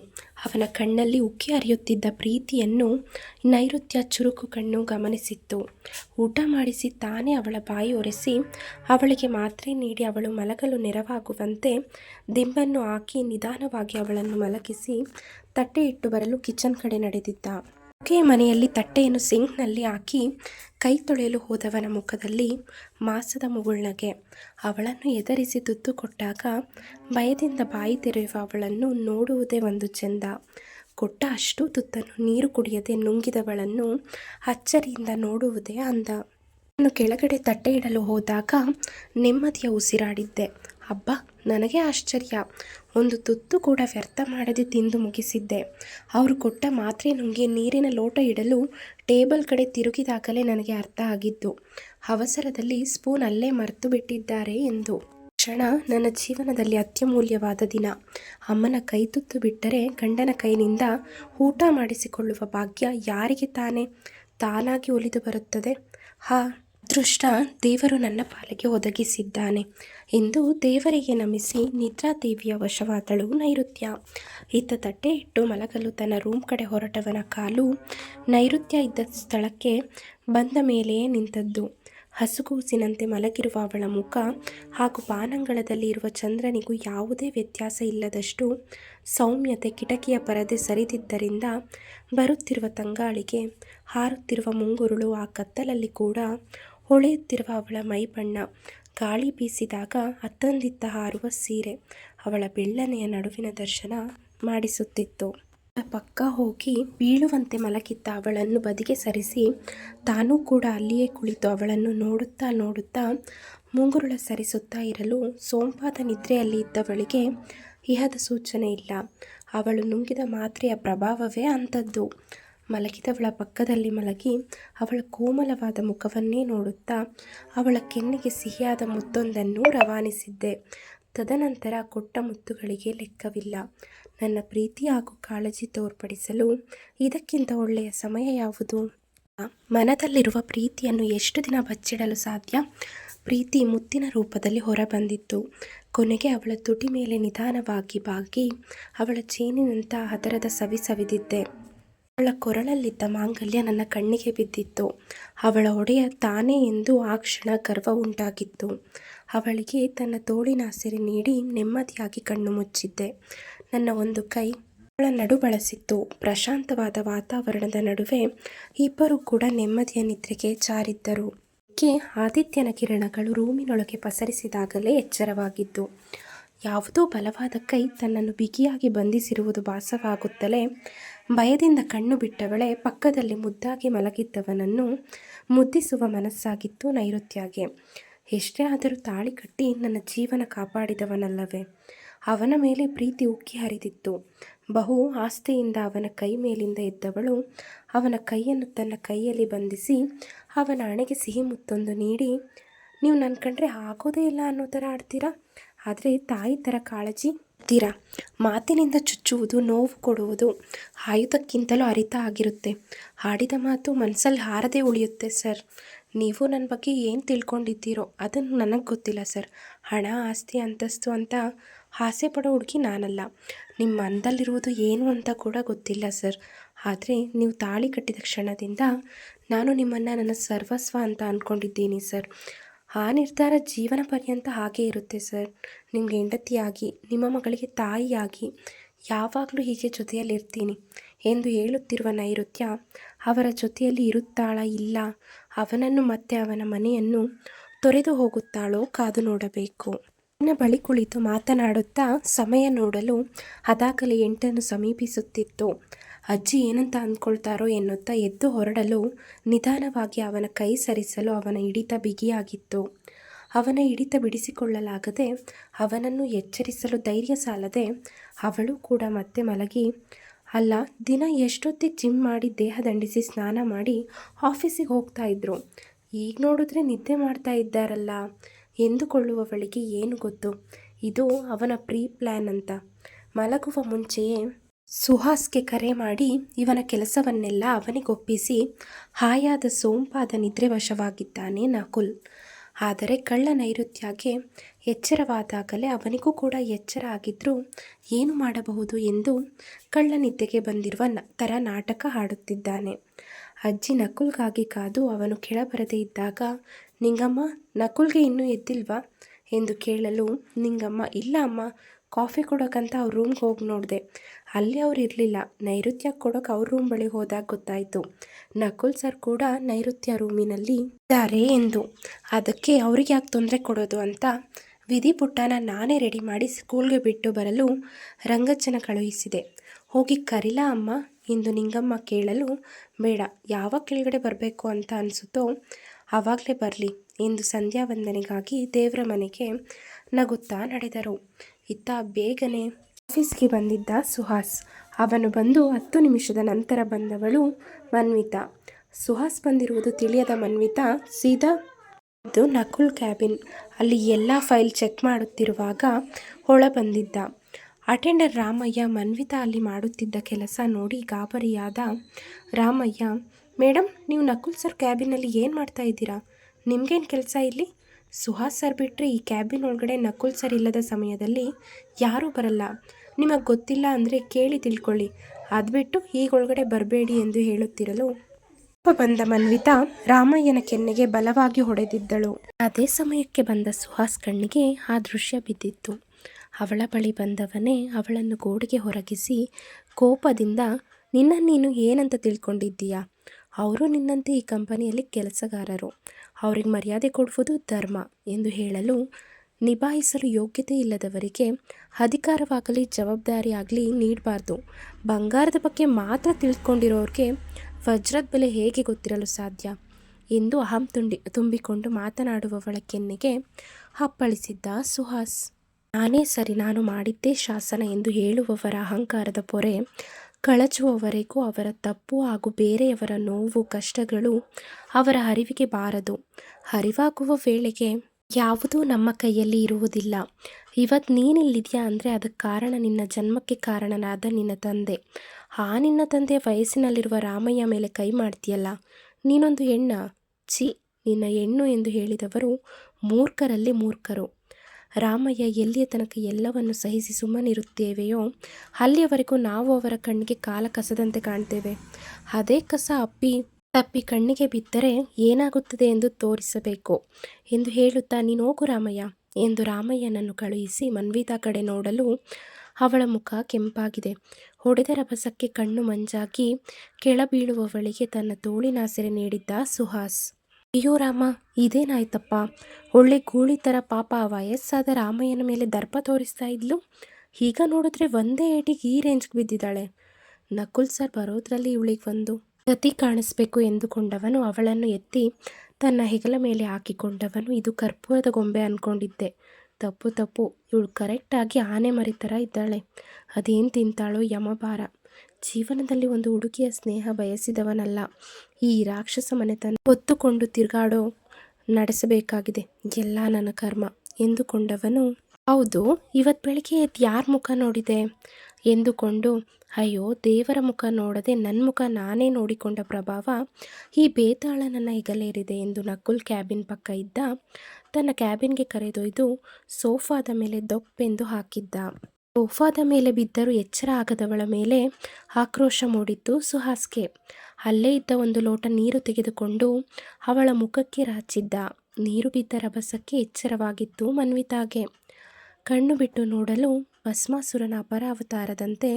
ಅವನ ಕಣ್ಣಲ್ಲಿ ಉಕ್ಕಿ ಹರಿಯುತ್ತಿದ್ದ ಪ್ರೀತಿಯನ್ನು ನೈಋತ್ಯ ಚುರುಕು ಕಣ್ಣು ಗಮನಿಸಿತ್ತು. ಊಟ ಮಾಡಿಸಿ ತಾನೇ ಅವಳ ಬಾಯಿ ಒರೆಸಿ ಅವಳಿಗೆ ಮಾತ್ರೆ ನೀಡಿ ಅವಳು ಮಲಗಲು ನೆರವಾಗುವಂತೆ ದಿಂಬನ್ನು ಹಾಕಿ ನಿಧಾನವಾಗಿ ಅವಳನ್ನು ಮಲಗಿಸಿ ತಟ್ಟೆ ಇಟ್ಟು ಬರಲು ಕಿಚನ್ ಕಡೆ ನಡೆದಿದ್ದ. ಅಡುಗೆ ಮನೆಯಲ್ಲಿ ತಟ್ಟೆಯನ್ನು ಸಿಂಕ್ನಲ್ಲಿ ಹಾಕಿ ಕೈ ತೊಳೆಯಲು ಹೋದವನ ಮುಖದಲ್ಲಿ ಮಾಸದ ಮುಗುಳ್ನಗೆ ಅವಳನ್ನು ಎದರಿಸಿ ತುತ್ತು ಕೊಟ್ಟಾಗ ಭಯದಿಂದ ಬಾಯಿ ತೆರೆಯುವ ಅವಳನ್ನು ನೋಡುವುದೇ ಒಂದು ಚೆಂದ. ಕೊಟ್ಟ ಅಷ್ಟು ತುತ್ತನ್ನು ನೀರು ಕುಡಿಯದೆ ನುಂಗಿದವಳನ್ನು ಅಚ್ಚರಿಯಿಂದ ನೋಡುವುದೇ ಅಂದ. ನಾನು ಕೆಳಗಡೆ ತಟ್ಟೆ ಇಡಲು ಹೋದಾಗ ನೆಮ್ಮದಿಯ ಉಸಿರಾಡಿದ್ದೆ. ಅಬ್ಬ, ನನಗೆ ಆಶ್ಚರ್ಯ. ಒಂದು ತುತ್ತು ಕೂಡ ವ್ಯರ್ಥ ಮಾಡದೆ ತಿಂದು ಮುಗಿಸಿದ್ದೆ. ಅವರು ಕೊಟ್ಟ ಮಾತ್ರೆ ನುಂಗಿ ನೀರಿನ ಲೋಟ ಇಡಲು ಟೇಬಲ್ ಕಡೆ ತಿರುಗಿದಾಗಲೇ ನನಗೆ ಅರ್ಥ ಆಗಿದ್ದು, ಅವಸರದಲ್ಲಿ ಸ್ಪೂನ್ ಅಲ್ಲೇ ಮರೆತು ಬಿಟ್ಟಿದ್ದಾರೆ ಎಂದು. ಕ್ಷಣ ನನ್ನ ಜೀವನದಲ್ಲಿ ಅತ್ಯಮೂಲ್ಯವಾದ ದಿನ. ಅಮ್ಮನ ಕೈ ತುತ್ತು ಬಿಟ್ಟರೆ ಗಂಡನ ಕೈನಿಂದ ಊಟ ಮಾಡಿಸಿಕೊಳ್ಳುವ ಭಾಗ್ಯ ಯಾರಿಗೆ ತಾನೇ? ತಾನಾಗಿ ಒಲಿದು ಬರುತ್ತದೆ. ಹಾ ಅದೃಷ್ಟ ದೇವರು ನನ್ನ ಪಾಲಿಗೆ ಒದಗಿಸಿದ್ದಾನೆ. ಎಂದು ದೇವರಿಗೆ ನಮಿಸಿ ನಿದ್ರಾದೇವಿಯ ವಶವಾದಳು ನೈಋತ್ಯ. ಈತ ತಟ್ಟೆ ಇಟ್ಟು ಮಲಗಲು ತನ್ನ ರೂಮ್ ಕಡೆ ಹೊರಟವನ ಕಾಲು ನೈಋತ್ಯ ಇದ್ದ ಸ್ಥಳಕ್ಕೆ ಬಂದ ಮೇಲೆಯೇ ನಿಂತದ್ದು. ಹಸುಗೂಸಿನಂತೆ ಮಲಗಿರುವ ಅವಳ ಮುಖ ಹಾಗೂ ಪಾನಂಗಳದಲ್ಲಿ ಇರುವ ಚಂದ್ರನಿಗೂ ಯಾವುದೇ ವ್ಯತ್ಯಾಸ ಇಲ್ಲದಷ್ಟು ಸೌಮ್ಯತೆ ಕಿಟಕಿಯ ಪರದೆ ಸರಿದಿದ್ದರಿಂದ ಬರುತ್ತಿರುವ ತಂಗಾಳಿಗೆ ಹಾರುತ್ತಿರುವ ಮುಂಗುರುಳು ಆ ಕತ್ತಲಲ್ಲಿ ಕೂಡ ಹೊಳೆಯುತ್ತಿರುವ ಅವಳ ಮೈಬಣ್ಣ ಗಾಳಿ ಬೀಸಿದಾಗ ಅತ್ತಂದಿತ್ತ ಹಾರುವ ಸೀರೆ ಅವಳ ಬೆಳ್ಳನೆಯ ನಡುವಿನ ದರ್ಶನ ಮಾಡಿಸುತ್ತಿತ್ತು. ಪಕ್ಕ ಹೋಗಿ ಬೀಳುವಂತೆ ಮಲಗಿದ್ದ ಅವಳನ್ನು ಬದಿಗೆ ಸರಿಸಿ ತಾನೂ ಕೂಡ ಅಲ್ಲಿಯೇ ಕುಳಿತು ಅವಳನ್ನು ನೋಡುತ್ತಾ ನೋಡುತ್ತಾ ಮುಂಗುರುಳ ಸರಿಸುತ್ತಾ ಇರಲು ಸೋಂಪಾದ ನಿದ್ರೆಯಲ್ಲಿ ಇದ್ದವಳಿಗೆ ಇಹದ ಸೂಚನೆ ಇಲ್ಲ. ಅವಳು ನುಂಗಿದ ಮಾತ್ರೆಯ ಪ್ರಭಾವವೇ ಅಂಥದ್ದು. ಮಲಗಿದವಳ ಪಕ್ಕದಲ್ಲಿ ಮಲಗಿ ಅವಳ ಕೋಮಲವಾದ ಮುಖವನ್ನೇ ನೋಡುತ್ತಾ ಅವಳ ಕೆನ್ನಿಗೆ ಸಿಹಿಯಾದ ಮುತ್ತೊಂದನ್ನು ರವಾನಿಸಿದ್ದೆ. ತದನಂತರ ಕೊಟ್ಟ ಮುತ್ತುಗಳಿಗೆ ಲೆಕ್ಕವಿಲ್ಲ. ನನ್ನ ಪ್ರೀತಿ ಹಾಗೂ ಕಾಳಜಿ ತೋರ್ಪಡಿಸಲು ಇದಕ್ಕಿಂತ ಒಳ್ಳೆಯ ಸಮಯ ಯಾವುದು? ಮನದಲ್ಲಿರುವ ಪ್ರೀತಿಯನ್ನು ಎಷ್ಟು ದಿನ ಬಚ್ಚಿಡಲು ಸಾಧ್ಯ? ಪ್ರೀತಿ ಮುತ್ತಿನ ರೂಪದಲ್ಲಿ ಹೊರಬಂದಿತ್ತು. ಕೊನೆಗೆ ಅವಳ ತುಟಿ ಮೇಲೆ ನಿಧಾನವಾಗಿ ಬಾಗಿ ಅವಳ ಚೇನಿನಂಥ ಹದರದ ಸವಿ ಸವಿದಿದ್ದೆ ಅವಳ ಕೊರಳಲ್ಲಿದ್ದ ಮಾಂಗಲ್ಯ ನನ್ನ ಕಣ್ಣಿಗೆ ಬಿದ್ದಿತ್ತು. ಅವಳ ಒಡೆಯ ತಾನೇ ಎಂದು ಆ ಕ್ಷಣ ಗರ್ವ ಉಂಟಾಗಿತ್ತು. ಅವಳಿಗೆ ತನ್ನ ತೋಳಿನ ಹಸಿರು ನೀಡಿ ನೆಮ್ಮದಿಯಾಗಿ ಕಣ್ಣು ಮುಚ್ಚಿದ್ದೆ. ನನ್ನ ಒಂದು ಕೈ ಅವಳ ನಡು ಬಳಸಿತ್ತು. ಪ್ರಶಾಂತವಾದ ವಾತಾವರಣದ ನಡುವೆ ಇಬ್ಬರೂ ಕೂಡ ನೆಮ್ಮದಿಯ ನಿದ್ರೆಗೆ ಜಾರಿದ್ದರು. ಕೆ ಆದಿತ್ಯನ ಕಿರಣಗಳು ರೂಮಿನೊಳಗೆ ಪಸರಿಸಿದಾಗಲೇ ಎಚ್ಚರವಾಗಿದ್ದು ಯಾವುದೋ ಬಲವಾದ ಕೈ ತನ್ನನ್ನು ಬಿಗಿಯಾಗಿ ಬಂಧಿಸಿರುವುದು ಭಾಸವಾಗುತ್ತಲೇ ಭಯದಿಂದ ಕಣ್ಣು ಬಿಟ್ಟವಳೆ ಪಕ್ಕದಲ್ಲಿ ಮುದ್ದಾಗಿ ಮಲಗಿದ್ದವನನ್ನು ಮುದ್ದಿಸುವ ಮನಸ್ಸಾಗಿತ್ತು ನೈಋತ್ಯಗೆ. ಎಷ್ಟೇ ಆದರೂ ತಾಳಿ ಕಟ್ಟಿ ನನ್ನ ಜೀವನ ಕಾಪಾಡಿದವನಲ್ಲವೇ? ಅವನ ಮೇಲೆ ಪ್ರೀತಿ ಉಕ್ಕಿ ಹರಿದಿತ್ತು. ಬಹು ಆಸ್ತೆಯಿಂದ ಅವನ ಕೈ ಮೇಲಿಂದ ಎದ್ದವಳು ಅವನ ಕೈಯನ್ನು ತನ್ನ ಕೈಯಲ್ಲಿ ಬಂಧಿಸಿ ಅವನ ಹಣೆಗೆ ಸಿಹಿ ಮುತ್ತೊಂದು ನೀಡಿ, ನೀವು ನನ್ನ ಕಂಡ್ರೆ ಆಗೋದೇ ಇಲ್ಲ ಅನ್ನೋ ಥರ ಆಡ್ತೀರಾ? ಆದರೆ ತಾಯಿ ಥರ ಕಾಳಜಿ ತೀರ ಮಾತಿನಿಂದ ಚುಚ್ಚುವುದು, ನೋವು ಕೊಡುವುದು ಆಯುಧಕ್ಕಿಂತಲೂ ಅರಿತ ಆಗಿರುತ್ತೆ. ಹಾಡಿದ ಮಾತು ಮನಸ್ಸಲ್ಲಿ ಹಾರದೆ ಉಳಿಯುತ್ತೆ, ಸರ್. ನೀವು ನನ್ನ ಬಗ್ಗೆ ಏನು ತಿಳ್ಕೊಂಡಿದ್ದೀರೋ ಅದನ್ನು ನನಗೆ ಗೊತ್ತಿಲ್ಲ, ಸರ್. ಹಣ, ಆಸ್ತಿ, ಅಂತಸ್ತು ಅಂತ ಆಸೆ ಪಡೋ ಹುಡುಗಿ ನಾನಲ್ಲ. ನಿಮ್ಮ ಮನದಲ್ಲಿರುವುದು ಏನು ಅಂತ ಕೂಡ ಗೊತ್ತಿಲ್ಲ, ಸರ್. ಆದರೆ ನೀವು ತಾಳಿ ಕಟ್ಟಿದ ಕ್ಷಣದಿಂದ ನಾನು ನಿಮ್ಮನ್ನು ನನ್ನ ಸರ್ವಸ್ವ ಅಂತ ಅಂದ್ಕೊಂಡಿದ್ದೀನಿ ಸರ್. ಆ ನಿರ್ಧಾರ ಜೀವನ ಪರ್ಯಂತ ಹಾಗೇ ಇರುತ್ತೆ ಸರ್. ನಿಮಗೆ ಹೆಂಡತಿಯಾಗಿ, ನಿಮ್ಮ ಮಗಳಿಗೆ ತಾಯಿಯಾಗಿ ಯಾವಾಗಲೂ ಹೀಗೆ ಜೊತೆಯಲ್ಲಿರ್ತೀನಿ ಎಂದು ಹೇಳುತ್ತಿರುವ ನೈಋತ್ಯ ಅವರ ಜೊತೆಯಲ್ಲಿ ಇರುತ್ತಾಳ ಇಲ್ಲ, ಅವನನ್ನು ಮತ್ತೆ ಅವನ ಮನೆಯನ್ನು ತೊರೆದು ಹೋಗುತ್ತಾಳೋ ಕಾದು ನೋಡಬೇಕು. ನನ್ನ ಬಳಿ ಕುಳಿತು ಮಾತನಾಡುತ್ತಾ ಸಮಯ ನೋಡಲು ಅದಾಗಲೇ ಎಂಟನ್ನು ಸಮೀಪಿಸುತ್ತಿತ್ತು. ಅಜ್ಜಿ ಏನಂತ ಅಂದ್ಕೊಳ್ತಾರೋ ಎನ್ನುತ್ತಾ ಎದ್ದು ಹೊರಡಲು ನಿಧಾನವಾಗಿ ಅವನ ಕೈ ಸರಿಸಲು ಅವನ ಹಿಡಿತ ಬಿಗಿಯಾಗಿತ್ತು. ಅವನ ಹಿಡಿತ ಬಿಡಿಸಿಕೊಳ್ಳಲಾಗದೆ ಅವನನ್ನು ಎಚ್ಚರಿಸಲು ಧೈರ್ಯ ಸಾಲದೆ ಅವಳು ಕೂಡ ಮತ್ತೆ ಮಲಗಿ, ಅಲ್ಲ, ದಿನ ಎಷ್ಟೊತ್ತಿಗೆ ಜಿಮ್ ಮಾಡಿ ದೇಹ ದಂಡಿಸಿ ಸ್ನಾನ ಮಾಡಿ ಆಫೀಸಿಗೆ ಹೋಗ್ತಾ ಇದ್ರು. ಈಗ ನೋಡಿದ್ರೆ ನಿದ್ದೆ ಮಾಡ್ತಾ ಇದ್ದಾರಲ್ಲ. ಎಂದುಕೊಳ್ಳುವವಳಿಗೆ ಏನು ಗೊತ್ತು? ಇದು ಅವನ ಪ್ರೀ ಪ್ಲ್ಯಾನ್ ಅಂತ. ಮಲಗುವ ಮುಂಚೆಯೇ ಸುಹಾಸ್ಗೆ ಕರೆ ಮಾಡಿ ಇವನ ಕೆಲಸವನ್ನೆಲ್ಲ ಅವನಿಗೊಪ್ಪಿಸಿ ಹಾಯಾದ ಸೋಂಪಾದ ನಿದ್ರೆ ವಶವಾಗಿದ್ದಾನೆ ನಕುಲ್. ಆದರೆ ಕಳ್ಳ ನೈಋತ್ಯಗೆ ಎಚ್ಚರವಾದಾಗಲೇ ಅವನಿಗೂ ಕೂಡ ಎಚ್ಚರ ಆಗಿದ್ದರೂ ಏನು ಮಾಡಬಹುದು ಎಂದು ಕಳ್ಳ ನಿದ್ದೆಗೆ ಬಂದಿರುವ ಥರ ನಾಟಕ ಹಾಡುತ್ತಿದ್ದಾನೆ. ಅಜ್ಜಿ ನಕುಲ್ಗಾಗಿ ಕಾದು ಅವನು ಕೆಳಬರದೇ ಇದ್ದಾಗ, ನಿಂಗಮ್ಮ, ನಕುಲ್ಗೆ ಇನ್ನೂ ಎದ್ದಿಲ್ವಾ? ಎಂದು ಕೇಳಲು, ನಿಂಗಮ್ಮ, ಇಲ್ಲ ಅಮ್ಮ, ಕಾಫಿ ಕೊಡೋಕ್ಕಂತ ಅವ್ರ ರೂಮ್ಗೆ ಹೋಗಿ ನೋಡಿದೆ. ಅಲ್ಲಿ ಅವ್ರು ಇರಲಿಲ್ಲ. ನೈಋತ್ಯ ಕೊಡೋಕೆ ಅವ್ರ ರೂಮ್ ಬಳಿ ಹೋದಾಗ ಗೊತ್ತಾಯಿತು. ನಕುಲ್ ಸರ್ ಕೂಡ ನೈಋತ್ಯ ರೂಮಿನಲ್ಲಿ ಇದ್ದಾರೆ ಎಂದು. ಅದಕ್ಕೆ ಅವ್ರಿಗೆ ಯಾಕೆ ತೊಂದರೆ ಕೊಡೋದು ಅಂತ ವಿಧಿ ಪುಟ್ಟನ ನಾನೇ ರೆಡಿ ಮಾಡಿ ಸ್ಕೂಲ್ಗೆ ಬಿಟ್ಟು ಬರಲು ರಂಗಜ್ಜನ ಕಳುಹಿಸಿದೆ. ಹೋಗಿ ಕರಿಲ ಅಮ್ಮ? ಇಂದು ನಿಂಗಮ್ಮ ಕೇಳಲು ಬೇಡ. ಯಾವಾಗ ಕೆಳಗಡೆ ಬರಬೇಕು ಅಂತ ಅನಿಸುತ್ತೋ ಆವಾಗಲೇ ಬರಲಿ. ಎಂದು ಸಂಧ್ಯಾ ವಂದನೆಗಾಗಿ ದೇವರ ಮನೆಗೆ ನಗುತ್ತಾ ನಡೆದರು. ಇತ್ತ ಬೇಗನೆ ಆಫೀಸ್ಗೆ ಬಂದಿದ್ದ ಸುಹಾಸ್. ಅವನು ಬಂದು ಹತ್ತು ನಿಮಿಷದ ನಂತರ ಬಂದವಳು ಮನ್ವಿತಾ. ಸುಹಾಸ್ ಬಂದಿರುವುದು ತಿಳಿಯದ ಮನ್ವಿತಾ ಸೀದಾ ಇದು ನಕುಲ್ ಕ್ಯಾಬಿನ್ ಅಲ್ಲಿ ಎಲ್ಲ ಫೈಲ್ ಚೆಕ್ ಮಾಡುತ್ತಿರುವಾಗ ಹೊಳ ಬಂದಿದ್ದ ಅಟೆಂಡರ್ ರಾಮಯ್ಯ ಮನ್ವಿತಾ ಅಲ್ಲಿ ಮಾಡುತ್ತಿದ್ದ ಕೆಲಸ ನೋಡಿ ಗಾಬರಿಯಾದ ರಾಮಯ್ಯ ಮೇಡಮ್ ನೀವು ನಕುಲ್ ಸರ್ ಕ್ಯಾಬಿನಲ್ಲಿ ಏನು ಮಾಡ್ತಾ ಇದ್ದೀರಾ? ನಿಮಗೇನು ಕೆಲಸ ಇಲ್ಲಿ? ಸುಹಾಸ್ ಸರ್ ಬಿಟ್ಟರೆ ಈ ಕ್ಯಾಬಿನ್ ಒಳಗಡೆ ನಕುಲ್ ಸರ್ ಇಲ್ಲದ ಸಮಯದಲ್ಲಿ ಯಾರೂ ಬರಲ್ಲ. ನಿಮಗೆ ಗೊತ್ತಿಲ್ಲ ಅಂದರೆ ಕೇಳಿ ತಿಳ್ಕೊಳ್ಳಿ. ಅದು ಬಿಟ್ಟು ಈಗೊಳಗಡೆ ಬರಬೇಡಿ ಎಂದು ಹೇಳುತ್ತಿರಲು ಕೋಪ ಬಂದ ಮನ್ವಿತಾ ರಾಮಯ್ಯನ ಕೆನ್ನೆಗೆ ಬಲವಾಗಿ ಹೊಡೆದಿದ್ದಳು. ಅದೇ ಸಮಯಕ್ಕೆ ಬಂದ ಸುಹಾಸ್ ಕಣ್ಣಿಗೆ ಆ ದೃಶ್ಯ ಬಿದ್ದಿತ್ತು. ಅವಳ ಬಳಿ ಬಂದವನೇ ಅವಳನ್ನು ಗೋಡೆಗೆ ಹೊರಗಿಸಿ ಕೋಪದಿಂದ, ನಿನ್ನ ನೀನು ಏನಂತ ತಿಳ್ಕೊಂಡಿದ್ದೀಯಾ? ಅವರು ನಿನ್ನಂತೆ ಈ ಕಂಪನಿಯಲ್ಲಿ ಕೆಲಸಗಾರರು. ಅವ್ರಿಗೆ ಮರ್ಯಾದೆ ಕೊಡುವುದು ಧರ್ಮ ಎಂದು ಹೇಳಲು ನಿಭಾಯಿಸಲು ಯೋಗ್ಯತೆ ಇಲ್ಲದವರಿಗೆ ಅಧಿಕಾರವಾಗಲಿ, ಜವಾಬ್ದಾರಿಯಾಗಲಿ ನೀಡಬಾರ್ದು. ಬಂಗಾರದ ಬಗ್ಗೆ ಮಾತ್ರ ತಿಳ್ಕೊಂಡಿರೋರಿಗೆ ವಜ್ರದ ಬೆಲೆ ಹೇಗೆ ಗೊತ್ತಿರಲು ಸಾಧ್ಯ? ಎಂದು ಅಹಂ ತುಂಡಿ ತುಂಬಿಕೊಂಡು ಮಾತನಾಡುವವಳ ಕೆನ್ನೆಗೆ ಅಪ್ಪಳಿಸಿದ್ದ ಸುಹಾಸ್, ನಾನೇ ಸರಿ, ನಾನು ಮಾಡಿದ್ದೇ ಶಾಸನ ಎಂದು ಹೇಳುವವರ ಅಹಂಕಾರದ ಪೊರೆ ಕಳಚುವವರೆಗೂ ಅವರ ತಪ್ಪು ಹಾಗೂ ಬೇರೆಯವರ ನೋವು, ಕಷ್ಟಗಳು ಅವರ ಅರಿವಿಗೆ ಬಾರದು. ಅರಿವಾಗುವ ವೇಳೆಗೆ ಯಾವುದೂ ನಮ್ಮ ಕೈಯಲ್ಲಿ ಇರುವುದಿಲ್ಲ. ಇವತ್ತು ನೀನಿಲ್ಲಿದೆಯಾ ಅಂದರೆ ಅದಕ್ಕೆ ಕಾರಣ ನಿನ್ನ ಜನ್ಮಕ್ಕೆ ಕಾರಣನಾದ ನಿನ್ನ ತಂದೆ. ಆ ನಿನ್ನ ತಂದೆ ವಯಸ್ಸಿನಲ್ಲಿರುವ ರಾಮಯ್ಯ ಮೇಲೆ ಕೈ ಮಾಡ್ತೀಯಲ್ಲ. ನೀನೊಂದು ಹೆಣ್ಣ. ಛೀ, ನಿನ್ನ ಹೆಣ್ಣು ಎಂದು ಹೇಳಿದವರು ಮೂರ್ಖರಲ್ಲಿ ಮೂರ್ಖರು. ರಾಮಯ್ಯ ಎಲ್ಲಿಯ ತನಕ ಎಲ್ಲವನ್ನು ಸಹಿಸಿ ಸುಮ್ಮನಿರುತ್ತೇವೆಯೋ, ಅಲ್ಲಿಯವರೆಗೂ ನಾವು ಅವರ ಕಣ್ಣಿಗೆ ಕಾಲ ಕಸದಂತೆ ಕಾಣ್ತೇವೆ. ಅದೇ ಕಸ ಅಪ್ಪಿ ತಪ್ಪಿ ಕಣ್ಣಿಗೆ ಬಿದ್ದರೆ ಏನಾಗುತ್ತದೆ ಎಂದು ತೋರಿಸಬೇಕು ಎಂದು ಹೇಳುತ್ತಾ ನೀನು ರಾಮಯ್ಯ ಎಂದು ರಾಮಯ್ಯನನ್ನು ಕಳುಹಿಸಿ ಮನ್ವಿತಾ ಕಡೆ ನೋಡಲು ಅವಳ ಮುಖ ಕೆಂಪಾಗಿದೆ. ಹೊಡೆದ ರಭಸಕ್ಕೆ ಕಣ್ಣು ಮಂಜಾಗಿ ಕೆಳಬೀಳುವವಳಿಗೆ ತನ್ನ ತೋಳಿನಾಸರೆ ನೀಡಿದ್ದ ಸುಹಾಸ್, ಅಯ್ಯೋ ರಾಮ, ಇದೇನಾಯ್ತಪ್ಪ? ಒಳ್ಳೆ ಗೂಳಿ ಥರ ಪಾಪ ವಯಸ್ಸಾದ ರಾಮಯ್ಯನ ಮೇಲೆ ದರ್ಪ ತೋರಿಸ್ತಾ ಇದ್ಲು? ಈಗ ನೋಡಿದ್ರೆ ಒಂದೇ ಏಟಿಗೆ ಈ ರೇಂಜ್ಗೆ ಬಿದ್ದಿದ್ದಾಳೆ. ನಕುಲ್ ಸರ್ ಬರೋದ್ರಲ್ಲಿ ಇವಳಿಗೆ ಒಂದು ಗತಿ ಕಾಣಿಸ್ಬೇಕು ಎಂದುಕೊಂಡವನು ಅವಳನ್ನು ಎತ್ತಿ ತನ್ನ ಹೆಗಲ ಮೇಲೆ ಹಾಕಿಕೊಂಡವನು. ಇದು ಕರ್ಪೂರದ ಗೊಂಬೆ ಅಂದ್ಕೊಂಡಿದ್ದೆ ತಪ್ಪು ತಪ್ಪು. ಇವಳು ಕರೆಕ್ಟಾಗಿ ಆನೆ ಮರಿ ಥರ ಇದ್ದಾಳೆ. ಅದೇನು ತಿಂತಾಳೋ ಯಮಭಾರ ಜೀವನದಲ್ಲಿ ಒಂದು ಹುಡುಗಿಯ ಸ್ನೇಹ ಬಯಸಿದವನಲ್ಲ. ಈ ರಾಕ್ಷಸ ಮನೆತನ ಹೊತ್ತುಕೊಂಡು ತಿರುಗಾಡೋ ನಡೆಸಬೇಕಾಗಿದೆ. ಎಲ್ಲ ನನ್ನ ಕರ್ಮ ಎಂದುಕೊಂಡವನು. ಹೌದು ಇವತ್ತು ಬೆಳಿಗ್ಗೆ ಎದ್ದು ಯಾರ ಮುಖ ನೋಡಿದೆ? ಎಂದುಕೊಂಡು ಅಯ್ಯೋ, ದೇವರ ಮುಖ ನೋಡದೆ ನನ್ನ ಮುಖ ನಾನೇ ನೋಡಿಕೊಂಡ ಪ್ರಭಾವ ಈ ಬೇತಾಳ ನನ್ನ ಹೆಗಲೇರಿದೆ ಎಂದು ನಕುಲ್ ಕ್ಯಾಬಿನ್ ಪಕ್ಕ ಇದ್ದ. ತನ್ನ ಕ್ಯಾಬಿನ್ಗೆ ಕರೆದೊಯ್ದು ಸೋಫಾದ ಮೇಲೆ ದೊಪ್ಪೆಂದು ಹಾಕಿದ್ದ. ಸೋಫಾದ ಮೇಲೆ ಬಿದ್ದರೂ ಎಚ್ಚರ ಆಗದವಳ ಮೇಲೆ ಆಕ್ರೋಶ ಮೂಡಿತ್ತು ಸುಹಾಸ್ಗೆ. ಅಲ್ಲೇ ಇದ್ದ ಒಂದು ಲೋಟ ನೀರು ತೆಗೆದುಕೊಂಡು ಅವಳ ಮುಖಕ್ಕೆ ರಾಚಿದ್ದ. ನೀರು ಬಿದ್ದ ರಭಸಕ್ಕೆ ಎಚ್ಚರವಾಗಿತ್ತು ಮನ್ವಿತಾಗೆ. ಕಣ್ಣು ಬಿಟ್ಟು ನೋಡಲು ಭಸ್ಮಾಸುರನ ಅಪರಾವತಾರದಂತೆ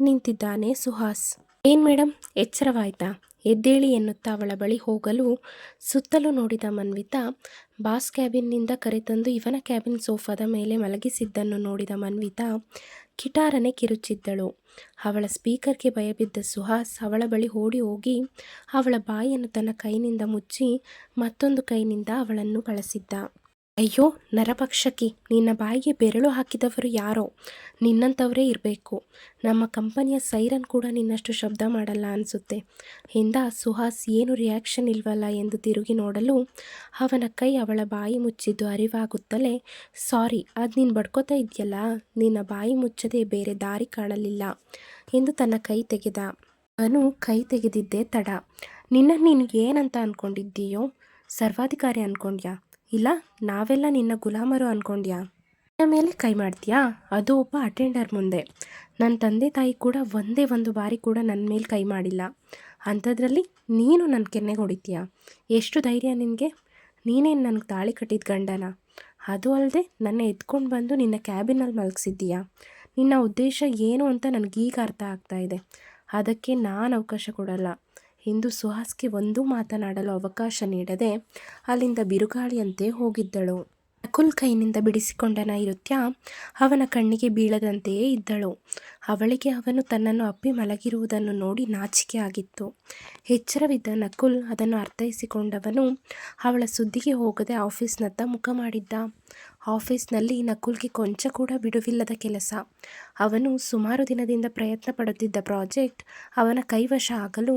ನಿಂತಿದ್ದಾನೆ ಸುಹಾಸ್. ಏನ್ ಮೇಡಮ್ ಎಚ್ಚರವಾಯ್ತಾ? ಎದ್ದೇಳಿ ಎನ್ನುತ್ತಾ ಅವಳ ಬಳಿ ಹೋಗಲು ಸುತ್ತಲೂ ನೋಡಿದ ಮನ್ವಿತಾ, ಬಾಸ್ ಕ್ಯಾಬಿನ್ನಿಂದ ಕರೆತಂದು ಇವನ ಕ್ಯಾಬಿನ್ ಸೋಫಾದ ಮೇಲೆ ಮಲಗಿಸಿದ್ದನ್ನು ನೋಡಿದ ಮನ್ವಿತಾ ಕಿಟಾರನೆ ಕಿರುಚಿದ್ದಳು. ಅವಳ ಸ್ಪೀಕರ್ಗೆ ಭಯಬಿದ್ದ ಸುಹಾಸ್ ಅವಳ ಬಳಿ ಓಡಿ ಹೋಗಿ ಅವಳ ಬಾಯಿಯನ್ನು ತನ್ನ ಕೈನಿಂದ ಮುಚ್ಚಿ ಮತ್ತೊಂದು ಕೈನಿಂದ ಅವಳನ್ನು ಬಳಸಿದ್ದ ಅಯ್ಯೋ, ನರಭಕ್ಷಕಿ, ನಿನ್ನ ಬಾಯಿಗೆ ಬೆರಳು ಹಾಕಿದವರು ಯಾರೋ? ನಿನ್ನಂಥವರೇ ಇರಬೇಕು. ನಮ್ಮ ಕಂಪನಿಯ ಸೈರನ್ ಕೂಡ ನಿನ್ನಷ್ಟು ಶಬ್ದ ಮಾಡಲ್ಲ ಅನಿಸುತ್ತೆ. ಎಂದ ಸುಹಾಸ್ ಏನು ರಿಯಾಕ್ಷನ್ ಇಲ್ವಲ್ಲ ಎಂದು ತಿರುಗಿ ನೋಡಲು ಅವನ ಕೈ ಅವಳ ಬಾಯಿ ಮುಚ್ಚಿದ್ದು ಅರಿವಾಗುತ್ತಲೇ, ಸಾರಿ, ಅದು ನೀನು ಬಡ್ಕೋತಾ ಇದೆಯಲ್ಲ? ನಿನ್ನ ಬಾಯಿ ಮುಚ್ಚದೆ ಬೇರೆ ದಾರಿ ಕಾಣಲಿಲ್ಲ ಎಂದು ತನ್ನ ಕೈ ತೆಗೆದ. ಅವನು ಕೈ ತೆಗೆದಿದ್ದೇ ತಡ. ನಿನ್ನ ನೀನು ಏನಂತ ಅಂದ್ಕೊಂಡಿದ್ದೀಯೋ ಸರ್ವಾಧಿಕಾರಿ ಅಂದ್ಕೊಂಡ್ಯಾ ಇಲ್ಲ, ನಾವೆಲ್ಲ ನಿನ್ನ ಗುಲಾಮರು ಅಂದ್ಕೊಂಡ್ಯಾ ನನ್ನ ಮೇಲೆ ಕೈ ಮಾಡ್ತೀಯಾ? ಅದು ಒಬ್ಬ ಅಟೆಂಡರ್ ಮುಂದೆ. ನನ್ನ ತಂದೆ ತಾಯಿ ಕೂಡ ಒಂದೇ ಒಂದು ಬಾರಿ ಕೂಡ ನನ್ನ ಮೇಲೆ ಕೈ ಮಾಡಿಲ್ಲ. ಅಂಥದ್ರಲ್ಲಿ ನೀನು ನನ್ನ ಕೆನ್ನೆಗೆ ಹೊಡಿತೀಯಾ? ಎಷ್ಟು ಧೈರ್ಯ ನಿನಗೆ? ನೀನೇನು ನನಗೆ ತಾಳಿ ಕಟ್ಟಿದ ಗಂಡನ. ಅದು ಅಲ್ಲದೆ ನನ್ನ ಎತ್ಕೊಂಡು ಬಂದು ನಿನ್ನ ಕ್ಯಾಬಿನಲ್ಲಿ ಮಲಗಿಸಿದ್ದೀಯಾ? ನಿನ್ನ ಉದ್ದೇಶ ಏನು ಅಂತ ನನಗೀಗ ಅರ್ಥ ಆಗ್ತಾ ಇದೆ. ಅದಕ್ಕೆ ನಾನು ಅವಕಾಶ ಕೊಡಲ್ಲ. ಎಂದು ಸುಹಾಸ್ಗೆ ಒಂದೂ ಮಾತನಾಡಲು ಅವಕಾಶ ನೀಡದೆ ಅಲ್ಲಿಂದ ಬಿರುಗಾಳಿಯಂತೆ ಹೋಗಿದ್ದಳು. ನಕುಲ್ ಕೈನಿಂದ ಬಿಡಿಸಿಕೊಂಡ ನೈರುತ್ಯ ಅವನ ಕಣ್ಣಿಗೆ ಬೀಳದಂತೆಯೇ ಇದ್ದಳು. ಅವಳಿಗೆ ಅವನು ತನ್ನನ್ನು ಅಪ್ಪಿ ಮಲಗಿರುವುದನ್ನು ನೋಡಿ ನಾಚಿಕೆ ಆಗಿತ್ತು. ಎಚ್ಚರವಿದ್ದ ನಕುಲ್ ಅದನ್ನು ಅರ್ಥೈಸಿಕೊಂಡವನು ಅವಳ ಸುದ್ದಿಗೆ ಹೋಗದೆ ಆಫೀಸ್ನತ್ತ ಮುಖ ಮಾಡಿದ್ದ. ಆಫೀಸ್ನಲ್ಲಿ ನಕುಲ್ಗೆ ಕೊಂಚ ಕೂಡ ಬಿಡುವಿಲ್ಲದ ಕೆಲಸ. ಅವನು ಸುಮಾರು ದಿನದಿಂದ ಪ್ರಯತ್ನ ಪಡುತ್ತಿದ್ದ ಪ್ರಾಜೆಕ್ಟ್ ಅವನ ಕೈವಶ ಆಗಲು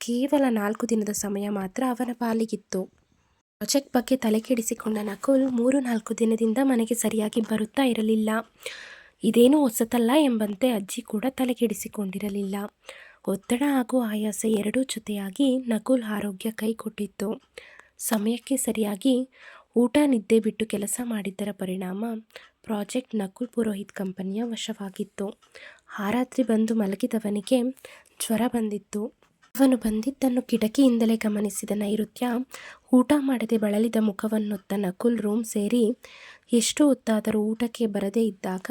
ಕೇವಲ ನಾಲ್ಕು ದಿನದ ಸಮಯ ಮಾತ್ರ ಅವನ ಪಾಲಿಗಿತ್ತು. ಪ್ರಾಜೆಕ್ಟ್ ಬಗ್ಗೆ ತಲೆ ಕೆಡಿಸಿಕೊಂಡ ನಕುಲ್ ಮೂರು ನಾಲ್ಕು ದಿನದಿಂದ ಮನೆಗೆ ಸರಿಯಾಗಿ ಬರುತ್ತಾ ಇರಲಿಲ್ಲ. ಇದೇನು ಹೊಸತಲ್ಲ ಎಂಬಂತೆ ಅಜ್ಜಿ ಕೂಡ ತಲೆ ಕೆಡಿಸಿಕೊಂಡಿರಲಿಲ್ಲ. ಒತ್ತಡ ಹಾಗೂ ಆಯಾಸ ಎರಡೂ ಜೊತೆಯಾಗಿ ನಕುಲ್ ಆರೋಗ್ಯ ಕೈ ಕೊಟ್ಟಿತ್ತು ಸಮಯಕ್ಕೆ ಸರಿಯಾಗಿ ಊಟ, ನಿದ್ದೆ ಬಿಟ್ಟು ಕೆಲಸ ಮಾಡಿದ್ದರ ಪರಿಣಾಮ ಪ್ರಾಜೆಕ್ಟ್ ನಕುಲ್ ಪುರೋಹಿತ್ ಕಂಪನಿಯ ವಶವಾಗಿತ್ತು. ಆ ರಾತ್ರಿ ಬಂದು ಮಲಗಿದವನಿಗೆ ಜ್ವರ ಬಂದಿತ್ತು. ಅವನು ಬಂದಿದ್ದನ್ನು ಕಿಟಕಿಯಿಂದಲೇ ಗಮನಿಸಿದ ನೈಋತ್ಯ ಊಟ ಮಾಡದೆ ಬಳಲಿದ ಮುಖವನ್ನೊತ್ತ ನಕುಲ್ ರೂಮ್ ಸೇರಿ ಎಷ್ಟು ಹೊತ್ತಾದರೂ ಊಟಕ್ಕೆ ಬರದೇ ಇದ್ದಾಗ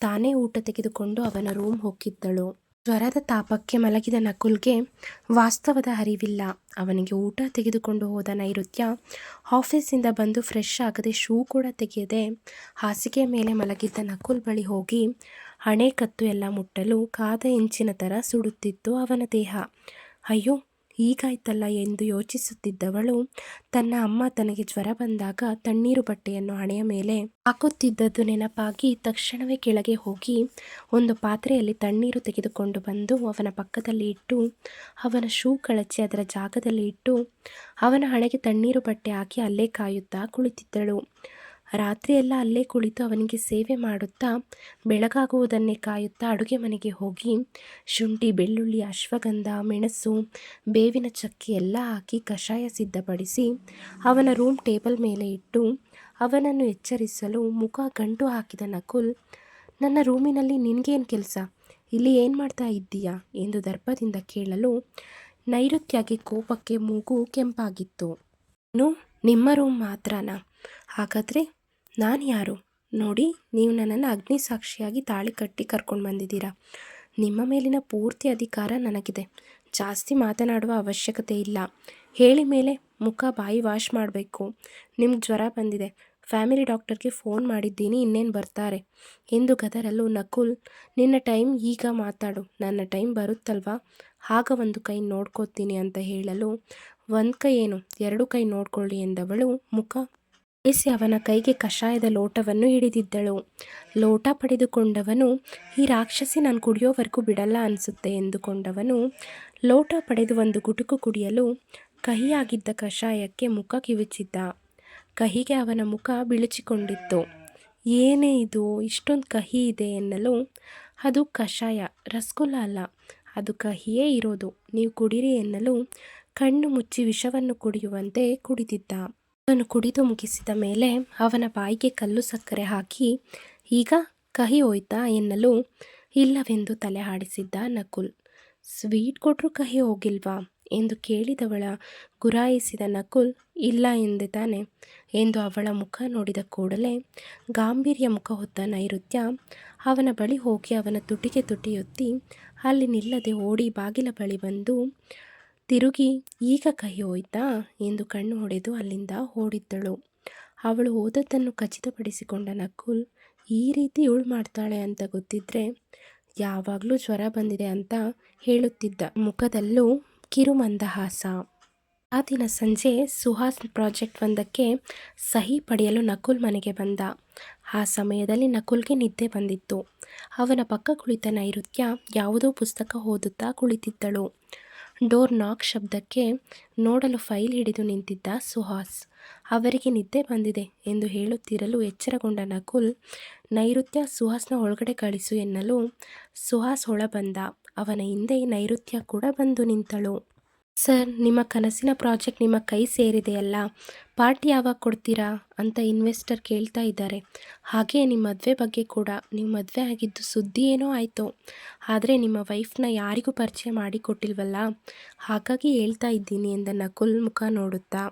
ತಾನೇ ಊಟ ತೆಗೆದುಕೊಂಡು ಅವನ ರೂಮ್ ಹೋಗಿದ್ದಳು. ಜ್ವರದ ತಾಪಕ್ಕೆ ಮಲಗಿದ ನಕುಲ್ಗೆ ವಾಸ್ತವದ ಅರಿವಿಲ್ಲ. ಅವನಿಗೆ ಊಟ ತೆಗೆದುಕೊಂಡು ಹೋದ ನೈಋತ್ಯ ಆಫೀಸಿಂದ ಬಂದು ಫ್ರೆಶ್ ಆಗದೆ ಶೂ ಕೂಡ ತೆಗೆಯದೆ ಹಾಸಿಗೆ ಮೇಲೆ ಮಲಗಿದ್ದ ನಕುಲ್ ಬಳಿ ಹೋಗಿ ಹಣೆ ಕತ್ತು ಎಲ್ಲ ಮುಟ್ಟಲು ಕಾದ ಇಂಚಿನ ಥರ ಸುಡುತ್ತಿತ್ತು ಅವನ ದೇಹ. ಅಯ್ಯೋ ಈಗಾಯ್ತಲ್ಲ ಎಂದು ಯೋಚಿಸುತ್ತಿದ್ದವಳು. ತನ್ನ ಅಮ್ಮ ತನಗೆ ಜ್ವರ ಬಂದಾಗ ತಣ್ಣೀರು ಬಟ್ಟೆಯನ್ನು ಹಣೆಯ ಮೇಲೆ ಹಾಕುತ್ತಿದ್ದದ್ದು ನೆನಪಾಗಿ ತಕ್ಷಣವೇ ಕೆಳಗೆ ಹೋಗಿ ಒಂದು ಪಾತ್ರೆಯಲ್ಲಿ ತಣ್ಣೀರು ತೆಗೆದುಕೊಂಡು ಬಂದು ಅವನ ಪಕ್ಕದಲ್ಲಿ ಇಟ್ಟು, ಅವನ ಶೂ ಕಳಚಿ ಅದರ ಜಾಗದಲ್ಲಿ ಇಟ್ಟು, ಅವನ ಹಣೆಗೆ ತಣ್ಣೀರು ಬಟ್ಟೆ ಹಾಕಿ ಅಲ್ಲೇ ಕಾಯುತ್ತಾ ಕುಳಿತಿದ್ದಳು. ರಾತ್ರಿಯೆಲ್ಲ ಅಲ್ಲೇ ಕುಳಿತು ಅವನಿಗೆ ಸೇವೆ ಮಾಡುತ್ತಾ ಬೆಳಗಾಗುವುದನ್ನೇ ಕಾಯುತ್ತಾ ಅಡುಗೆ ಮನೆಗೆ ಹೋಗಿ ಶುಂಠಿ, ಬೆಳ್ಳುಳ್ಳಿ, ಅಶ್ವಗಂಧ, ಮೆಣಸು, ಬೇವಿನ ಚಕ್ಕೆ ಎಲ್ಲ ಹಾಕಿ ಕಷಾಯ ಸಿದ್ಧಪಡಿಸಿ ಅವನ ರೂಮ್ ಟೇಬಲ್ ಮೇಲೆ ಇಟ್ಟು ಅವನನ್ನು ಎಚ್ಚರಿಸಲು ಮುಖ ಗಂಟು ಹಾಕಿದ ನಕುಲ್, ನನ್ನ ರೂಮಿನಲ್ಲಿ ನಿನಗೇನು ಕೆಲಸ? ಇಲ್ಲಿ ಏನು ಮಾಡ್ತಾ ಇದ್ದೀಯಾ? ಎಂದು ದರ್ಪದಿಂದ ಕೇಳಲು ನೈಋತ್ಯಾಗಿ ಕೋಪಕ್ಕೆ ಮೂಗು ಕೆಂಪಾಗಿತ್ತು. ನಿಮ್ಮ ರೂಮ್ ಮಾತ್ರನಾ? ಹಾಗಾದರೆ ನಾನು ಯಾರು? ನೋಡಿ, ನೀವು ನನ್ನನ್ನು ಅಗ್ನಿ ಸಾಕ್ಷಿಯಾಗಿ ತಾಳಿ ಕಟ್ಟಿ ಕರ್ಕೊಂಡು ಬಂದಿದ್ದೀರಾ? ನಿಮ್ಮ ಮೇಲಿನ ಪೂರ್ತಿ ಅಧಿಕಾರ ನನಗಿದೆ. ಜಾಸ್ತಿ ಮಾತನಾಡುವ ಅವಶ್ಯಕತೆ ಇಲ್ಲ. ಹೇಳಿ ಮೇಲೆ ಮುಖ ಬಾಯಿ ವಾಶ್ ಮಾಡಬೇಕು. ನಿಮ್ಗೆ ಜ್ವರ ಬಂದಿದೆ. ಫ್ಯಾಮಿಲಿ ಡಾಕ್ಟರ್ಗೆ ಫೋನ್ ಮಾಡಿದ್ದೀನಿ, ಇನ್ನೇನು ಬರ್ತಾರೆ? ಎಂದು ಗದರಲ್ಲೂ ನಕುಲ್, ನಿನ್ನ ಟೈಮ್ ಈಗ ಮಾತಾಡು. ನನ್ನ ಟೈಮ್ ಬರುತ್ತಲ್ವಾ? ಆಗ ಒಂದು ಕೈ ನೋಡ್ಕೋತೀನಿ ಅಂತ ಹೇಳಲು, ಒಂದು ಕೈ ಏನು? ಎರಡು ಕೈ ನೋಡ್ಕೊಳ್ಳಿ ಎಂದವಳು ಮುಖ ಬೇಸಿ ಅವನ ಕೈಗೆ ಕಷಾಯದ ಲೋಟವನ್ನು ಹಿಡಿದಿದ್ದಳು. ಲೋಟ ಪಡೆದುಕೊಂಡವನು, ಈ ರಾಕ್ಷಸಿ ನಾನು ಕುಡಿಯೋವರೆಗೂ ಬಿಡಲ್ಲ ಅನಿಸುತ್ತೆ ಎಂದುಕೊಂಡವನು, ಲೋಟ ಪಡೆದು ಒಂದು ಗುಟುಕು ಕುಡಿಯಲು ಕಹಿಯಾಗಿದ್ದ ಕಷಾಯಕ್ಕೆ ಮುಖ ಕಿವಿಚಿದ್ದ. ಕಹಿಗೆ ಅವನ ಮುಖ ಬಿಳುಚಿಕೊಂಡಿತ್ತು. ಏನೇ ಇದು, ಇಷ್ಟೊಂದು ಕಹಿ ಇದೆ ಎನ್ನಲು, ಅದು ಕಷಾಯ, ರಸಗುಲ್ಲ ಅಲ್ಲ, ಅದು ಕಹಿಯೇ ಇರೋದು, ನೀವು ಕುಡಿರಿ ಎನ್ನಲು ಕಣ್ಣು ಮುಚ್ಚಿ ವಿಷವನ್ನು ಕುಡಿಯುವಂತೆ ಕುಡಿದಿದ್ದ. ಅವನು ಕುಡಿದು ಮುಗಿಸಿದ ಮೇಲೆ ಅವನ ಬಾಯಿಗೆ ಕಲ್ಲು ಸಕ್ಕರೆ ಹಾಕಿ, ಈಗ ಕಹಿ ಹೋಯ್ತಾ ಎನ್ನಲು? ಇಲ್ಲವೆಂದು ತಲೆ ಹಾಡಿಸಿದ್ದ ನಕುಲ್. ಸ್ವೀಟ್ ಕೊಟ್ಟರು ಕಹಿ ಹೋಗಿಲ್ವಾ? ಎಂದು ಕೇಳಿದವಳ ಗುರಾಯಿಸಿದ ನಕುಲ್, ಇಲ್ಲ ಎಂದೆ ತಾನೆ ಎಂದು ಅವಳ ಮುಖ ನೋಡಿದ ಕೂಡಲೇ ಗಾಂಭೀರ್ಯ ಮುಖ ಹೊತ್ತ ನೈಋತ್ಯ ಅವನ ಬಳಿ ಹೋಗಿ ಅವನ ತುಟಿಗೆ ತುಟಿಯೊತ್ತಿ ಅಲ್ಲಿ ನಿಲ್ಲದೆ ಓಡಿ ಬಾಗಿಲ ಬಳಿ ಬಂದು ತಿರುಗಿ, ಈಗ ಕೈ ಹೋಯ್ತಾ? ಎಂದು ಕಣ್ಣು ಹೊಡೆದು ಅಲ್ಲಿಂದ ಓಡಿದ್ದಳು. ಅವಳು ಹೋದದ್ದನ್ನು ಖಚಿತಪಡಿಸಿಕೊಂಡ ನಕುಲ್, ಈ ರೀತಿ ಇವಳು ಮಾಡ್ತಾಳೆ ಅಂತ ಗೊತ್ತಿದ್ರೆ ಯಾವಾಗಲೂ ಜ್ವರ ಬಂದಿದೆ ಅಂತ ಹೇಳುತ್ತಿದ್ದ ಮುಖದಲ್ಲೂ ಕಿರುಮಂದಹಾಸ. ಆ ದಿನ ಸಂಜೆ ಸುಹಾಸ್ ಪ್ರಾಜೆಕ್ಟ್ ಒಂದಕ್ಕೆ ಸಹಿ ಪಡೆಯಲು ನಕುಲ್ ಮನೆಗೆ ಬಂದ. ಆ ಸಮಯದಲ್ಲಿ ನಕುಲ್ಗೆ ನಿದ್ದೆ ಬಂದಿತ್ತು. ಅವನ ಪಕ್ಕ ಕುಳಿತ ನೈಋತ್ಯ ಯಾವುದೋ ಪುಸ್ತಕ ಓದುತ್ತಾ ಕುಳಿತಿದ್ದಳು. ಡೋರ್ ನಾಕ್ ಶಬ್ದಕ್ಕೆ ನೋಡಲು ಫೈಲ್ ಹಿಡಿದು ನಿಂತಿದ್ದ ಸುಹಾಸ್. ಅವರಿಗೆ ನಿದ್ದೆ ಬಂದಿದೆ ಎಂದು ಹೇಳುತ್ತಿರಲು ಎಚ್ಚರಗೊಂಡ ನಕುಲ್, ನೈಋತ್ಯ ಸುಹಾಸ್ನ ಒಳಗಡೆ ಕಳಿಸು ಎನ್ನಲು ಸುಹಾಸ್ ಒಳಬಂದ. ಅವನ ಹಿಂದೆ ನೈಋತ್ಯ ಕೂಡ ಬಂದು ನಿಂತಳು. ಸರ್, ನಿಮ್ಮ ಕನಸಿನ ಪ್ರಾಜೆಕ್ಟ್ ನಿಮ್ಮ ಕೈ ಸೇರಿದೆಯಲ್ಲ, ಪಾರ್ಟಿ ಯಾವಾಗ ಕೊಡ್ತೀರಾ ಅಂತ ಇನ್ವೆಸ್ಟರ್ ಕೇಳ್ತಾ ಇದ್ದಾರೆ. ಹಾಗೆ ನಿಮ್ಮ ಮದುವೆ ಬಗ್ಗೆ ಕೂಡ, ನೀವು ಮದುವೆ ಆಗಿದ್ದು ಸುದ್ದಿ ಏನೋ ಆಯಿತು, ಆದರೆ ನಿಮ್ಮ ವೈಫ್ನ ಯಾರಿಗೂ ಪರಿಚಯ ಮಾಡಿಕೊಟ್ಟಿಲ್ವಲ್ಲ ಹಾಗಾಗಿ ಹೇಳ್ತಾ ಇದ್ದೀನಿ ಎಂದ ನಕುಲ್ ಮುಖ ನೋಡುತ್ತಾ.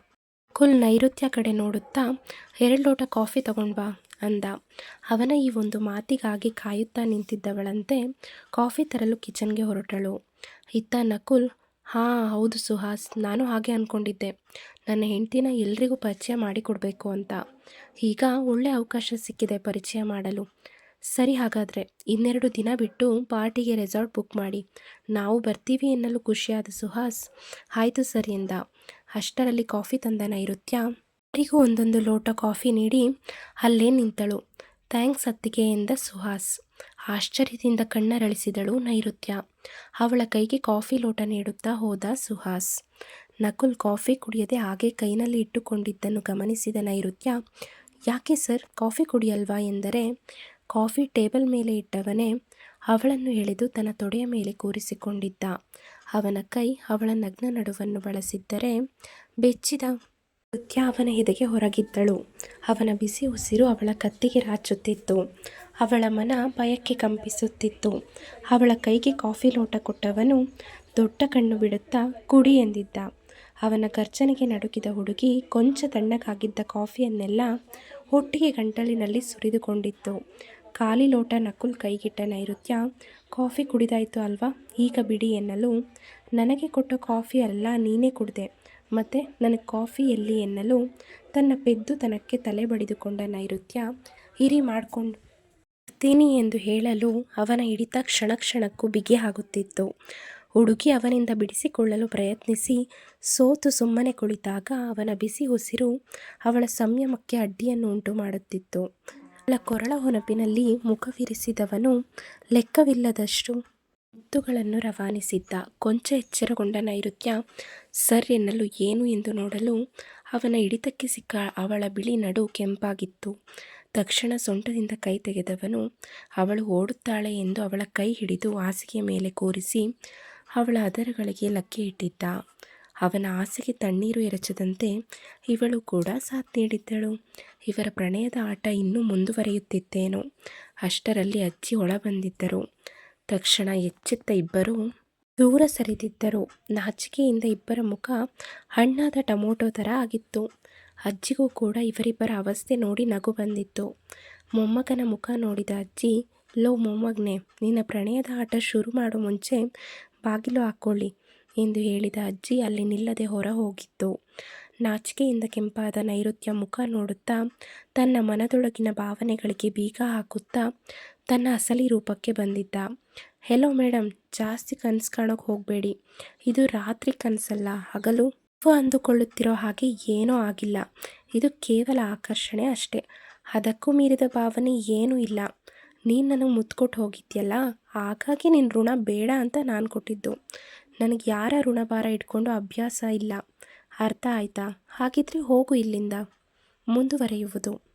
ನಕುಲ್ ನೈಋತ್ಯ ಕಡೆ ನೋಡುತ್ತಾ, ಎರಡು ಲೋಟ ಕಾಫಿ ಬಾ ಅಂದ. ಅವನ ಈ ಒಂದು ಮಾತಿಗಾಗಿ ಕಾಯುತ್ತಾ ನಿಂತಿದ್ದವಳಂತೆ ಕಾಫಿ ತರಲು ಕಿಚನ್ಗೆ ಹೊರಟಳು. ಇತ್ತ ನಕುಲ್ ಹಾಂ, ಹೌದು ಸುಹಾಸ್. ನಾನು ಹಾಗೆ ಅಂದ್ಕೊಂಡಿದ್ದೆ ನನ್ನ ಹೆಂಡತಿನ ಎಲ್ರಿಗೂ ಪರಿಚಯ ಮಾಡಿಕೊಡಬೇಕು ಅಂತ. ಈಗ ಒಳ್ಳೆ ಅವಕಾಶ ಸಿಕ್ಕಿದೆ ಪರಿಚಯ ಮಾಡಲು. ಸರಿ, ಹಾಗಾದರೆ. ಇನ್ನೆರಡು ದಿನ ಬಿಟ್ಟು ಪಾರ್ಟಿಗೆ ರೆಸಾರ್ಟ್ ಬುಕ್ ಮಾಡಿ. ನಾವು ಬರ್ತೀವಿ ಎನ್ನಲು ಖುಷಿಯಾದ ಸುಹಾಸ್. ಆಯಿತು ಸರಿ ಎಂದ. ಅಷ್ಟರಲ್ಲಿ ಕಾಫಿ ತಂದ ನೈಋತ್ಯ ಅವರಿಗೂ ಒಂದೊಂದು ಲೋಟ ಕಾಫಿ ನೀಡಿ ಅಲ್ಲೇ ನಿಂತಳು. ಥ್ಯಾಂಕ್ಸ್ ಅತ್ತಿಗೆ ಎಂದ ಸುಹಾಸ್. ಆಶ್ಚರ್ಯದಿಂದ ಕಣ್ಣರಳಿಸಿದಳು ನೈಋತ್ಯ. ಅವಳ ಕೈಗೆ ಕಾಫಿ ಲೋಟ ನೀಡುತ್ತಾ ಹೋದ ಸುಹಾಸ್. ನಕುಲ್ ಕಾಫಿ ಕುಡಿಯದೆ ಹಾಗೆ ಕೈನಲ್ಲಿ ಇಟ್ಟುಕೊಂಡಿದ್ದನ್ನು ಗಮನಿಸಿದ ನೈಋತ್ಯ, ಯಾಕೆ ಸರ್, ಕಾಫಿ ಕುಡಿಯಲ್ವಾ? ಎಂದರೆ, ಕಾಫಿ ಟೇಬಲ್ ಮೇಲೆ ಇಟ್ಟವನೇ ಅವಳನ್ನು ಎಳೆದು ತನ್ನ ತೊಡೆಯ ಮೇಲೆ ಕೂರಿಸಿಕೊಂಡಿದ್ದ. ಅವನ ಕೈ ಅವಳ ನಗ್ನ ನಡುವನ್ನು ಬಳಸಿದ್ದರೆ ಬೆಚ್ಚಿದ ನೃತ್ಯ ಅವನ ಎದೆಗೆ ಹೊರಗಿದ್ದಳು. ಅವನ ಬಿಸಿ ಉಸಿರು ಅವಳ ಕತ್ತಿಗೆ ರಾಚುತ್ತಿತ್ತು. ಅವಳ ಮನ ಭಯಕ್ಕೆ ಕಂಪಿಸುತ್ತಿತ್ತು. ಅವಳ ಕೈಗೆ ಕಾಫಿ ಲೋಟ ಕೊಟ್ಟವನು ದೊಡ್ಡ ಕಣ್ಣು ಬಿಡುತ್ತಾ ಕುಡಿ ಎಂದಿದ್ದ. ಅವನ ಗರ್ಜನೆಗೆ ನಡುಕಿದ ಹುಡುಗಿ ಕೊಂಚ ತಣ್ಣಗಾಗಿದ್ದ ಕಾಫಿಯನ್ನೆಲ್ಲ ಒಟ್ಟಿಗೆ ಗಂಟಲಿನಲ್ಲಿ ಸುರಿದುಕೊಂಡಿತ್ತು. ಖಾಲಿ ಲೋಟ ನಕುಲ್ ಕೈಗಿಟ್ಟ ನೈಋತ್ಯ, ಕಾಫಿ ಕುಡಿದಾಯಿತು ಅಲ್ವಾ? ಈಗ ಬಿಡಿ ಎನ್ನಲು, ನನಗೆ ಕೊಟ್ಟ ಕಾಫಿ ಅಲ್ಲ, ನೀನೇ ಕುಡಿದೆ. ಮತ್ತು ನನಗೆ ಕಾಫಿ ಎಲ್ಲಿ ಎನ್ನಲು ತನ್ನ ಪೆದ್ದುತನಕ್ಕೆ ತಲೆ ಬಡಿದುಕೊಂಡ ನೈಋತ್ಯ, ಹಿರಿ ಮಾಡಿಕೊಂಡು ಬರ್ತೀನಿ ಎಂದು ಹೇಳಲು ಅವನ ಹಿಡಿತ ಕ್ಷಣ ಕ್ಷಣಕ್ಕೂ ಬಿಗಿ ಆಗುತ್ತಿತ್ತು. ಹುಡುಗಿ ಅವನಿಂದ ಬಿಡಿಸಿಕೊಳ್ಳಲು ಪ್ರಯತ್ನಿಸಿ ಸೋತು ಸುಮ್ಮನೆ ಕುಳಿತಾಗ ಅವನ ಬಿಸಿ ಉಸಿರು ಅವಳ ಸಂಯಮಕ್ಕೆ ಅಡ್ಡಿಯನ್ನು ಉಂಟು ಮಾಡುತ್ತಿತ್ತು ಅವಳ ಕೊರಳ ಹೊನಪಿನಲ್ಲಿ ಮುಖವಿರಿಸಿದವನು ಲೆಕ್ಕವಿಲ್ಲದಷ್ಟು ಮುತ್ತುಗಳನ್ನು ರವಾನಿಸಿದ್ದ ಕೊಂಚ ಎಚ್ಚರಗೊಂಡ ನೈಋತ್ಯ ಸರ್ ಎನ್ನಲು ಏನು ಎಂದು ನೋಡಲು ಅವನ ಹಿಡಿತಕ್ಕೆ ಸಿಕ್ಕ ಅವಳ ಬಿಳಿ ನಡು ಕೆಂಪಾಗಿತ್ತು. ತಕ್ಷಣ ಸೊಂಟದಿಂದ ಕೈ ತೆಗೆದವನು, ಅವಳು ಓಡುತ್ತಾಳೆ ಎಂದು ಅವಳ ಕೈ ಹಿಡಿದು ಹಾಸಿಗೆಯ ಮೇಲೆ ಕೂರಿಸಿ ಅವಳ ಅದರಗಳಿಗೆ ಲಕ್ಕೆ ಇಟ್ಟಿದ್ದ. ಅವನ ಆಸೆಗೆ ತಣ್ಣೀರು ಎರಚದಂತೆ ಇವಳು ಕೂಡ ಸಾಥ್ ನೀಡಿದ್ದಳು. ಇವರ ಪ್ರಣಯದ ಆಟ ಇನ್ನೂ ಮುಂದುವರಿಯುತ್ತಿತ್ತೇನೋ? ಅಷ್ಟರಲ್ಲಿ ಅಜ್ಜಿ ಒಳ ಬಂದಿದ್ದರು ತಕ್ಷಣ ಎಚ್ಚೆತ್ತ ಇಬ್ಬರು ದೂರ ಸರಿದಿದ್ದರು. ನಾಚಿಕೆಯಿಂದ ಇಬ್ಬರ ಮುಖ ಹಣ್ಣಾದ ಟೊಮೊಟೊ ಥರ ಆಗಿತ್ತು. ಅಜ್ಜಿಗೂ ಕೂಡ ಇವರಿಬ್ಬರ ಅವಸ್ಥೆ ನೋಡಿ ನಗು ಬಂದಿತ್ತು. ಮೊಮ್ಮಗನ ಮುಖ ನೋಡಿದ ಅಜ್ಜಿ, ಲೋ ಮೊಮ್ಮಗ್ನೆ, ನಿನ್ನ ಪ್ರಣಯದ ಆಟ ಶುರು ಮಾಡೋ ಮುಂಚೆ ಬಾಗಿಲು ಹಾಕ್ಕೊಳ್ಳಿ ಎಂದು ಹೇಳಿದ ಅಜ್ಜಿ ಅಲ್ಲಿ ನಿಲ್ಲದೆ ಹೊರ ಹೋಗಿತ್ತು. ನಾಚಿಕೆಯಿಂದ ಕೆಂಪಾದ ನೈಋತ್ಯ ಮುಖ ನೋಡುತ್ತಾ ತನ್ನ ಮನದೊಳಗಿನ ಭಾವನೆಗಳಿಗೆ ಬೀಗ ಹಾಕುತ್ತಾ ತನ್ನ ಅಸಲಿ ರೂಪಕ್ಕೆ ಬಂದಿದ್ದ. ಹೆಲೋ ಮೇಡಮ್ ಜಾಸ್ತಿ ಕನಸು ಕಾಣೋಕೆ ಹೋಗಬೇಡಿ. ಇದು ರಾತ್ರಿ ಕನಸಲ್ಲ, ಹಗಲು. ಅಂದುಕೊಳ್ಳುತ್ತಿರೋ ಹಾಗೆ ಏನೂ ಆಗಿಲ್ಲ. ಇದು ಕೇವಲ ಆಕರ್ಷಣೆ ಅಷ್ಟೇ. ಅದಕ್ಕೂ ಮೀರಿದ ಭಾವನೆ ಏನೂ ಇಲ್ಲ. ನೀನು ನನಗೆ ಮುತ್ಕೊಟ್ಟು ಹೋಗಿದ್ಯಲ್ಲ? ಹಾಗಾಗಿ ನಿನ್ನ ಋಣ ಬೇಡ ಅಂತ ನಾನು ಕೊಟ್ಟಿದ್ದು. ನನಗೆ ಯಾರ ಋಣಭಾರ ಇಟ್ಕೊಂಡು ಅಭ್ಯಾಸ ಇಲ್ಲ. ಅರ್ಥ ಆಯ್ತಾ? ಹಾಗಿದ್ರೆ ಹೋಗು ಇಲ್ಲಿಂದ. ಮುಂದುವರೆಯುವುದು.